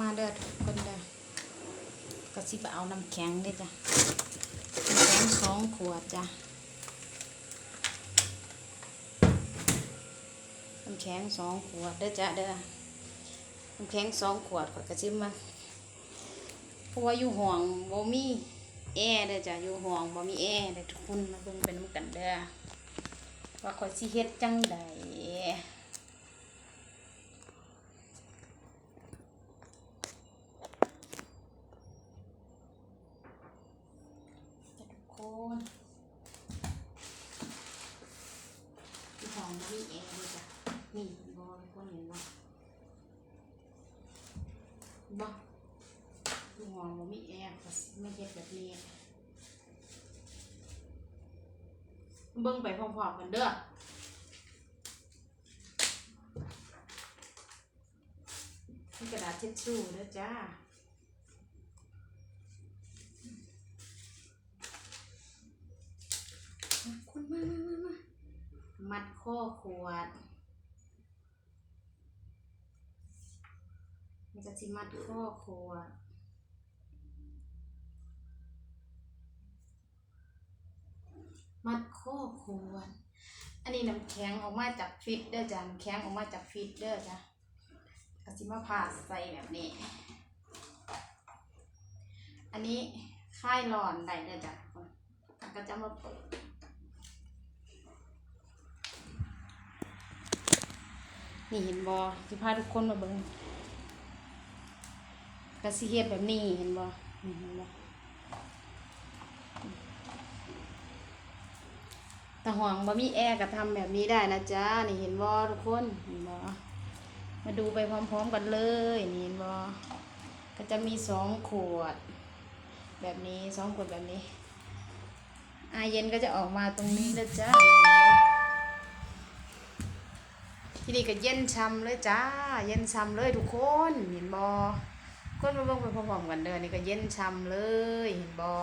มาเด้อทุกคนเด้อก็สิไปเอาน้ำแข็งเด้จ้ะน้ำแข็งสองขวดจ้ะน้ำแข็งสองขวดเด้อจ้ะเด้อน้ำแข็งสองขวดข่อยก็สิมมาเพราะว่าอยู่ห้องบ่มีแอร์เด้อจ้ะอยู่ห้องบ่มีแอร์เด้อทุกคนมาเบิ่งไปนำกันเด้อว่าขอยสิเฮ็ดจังใด ทุกคนที่ของ มีแอร์ด้วยจ้ะนี่บอทุกคนเห็นบ่บ่ห้องมันมีแอร์ก็ไม่เฮ็ดแบบนี้เบิ่งไปพร้อมๆกันเด้อนี่กระดาษเช็ดชู่เด้อจ้าคุณ มัดข้อขวด มันจะสิมัดข้อขวดมัดข้อขวด อันนี้น้ำแข็งออกมาจากฟิตเด้อจ้ะน้ำแข็งออกมาจากฟิตเด้อจ้ะกสิมาผ่าใส่แบบนี้ อันนี้ค่ายร้อนได้เด้อจ้ะก็จะมาเปิด นี่เห็นบอที่พาทุกคนมาเบิ่งกระสิเฮ็ดแบบนี้เห็นบอนี่เห็นบอแต่ห่วงบ่มีแอร์ก็ทำแบบนี้ได้นะจ๊ะนี่เห็นบอทุกคนเห็นบอมาดูไปพร้อมๆกันเลยนี่เห็นบอก็จะมีสองขวด แบบนี้สองขวดแบบนี้อาเย็นก็จะออกมาตรงนี้นะจ๊ะ ที่นี่ก็เย็นช้ำเลยจ้า เย็นช้ำเลยทุกคนเห็นบอคนมาเบิ่งไปพร้อมๆกันเด้อนี่ก็เย็นช้ำเลยเห็นบอ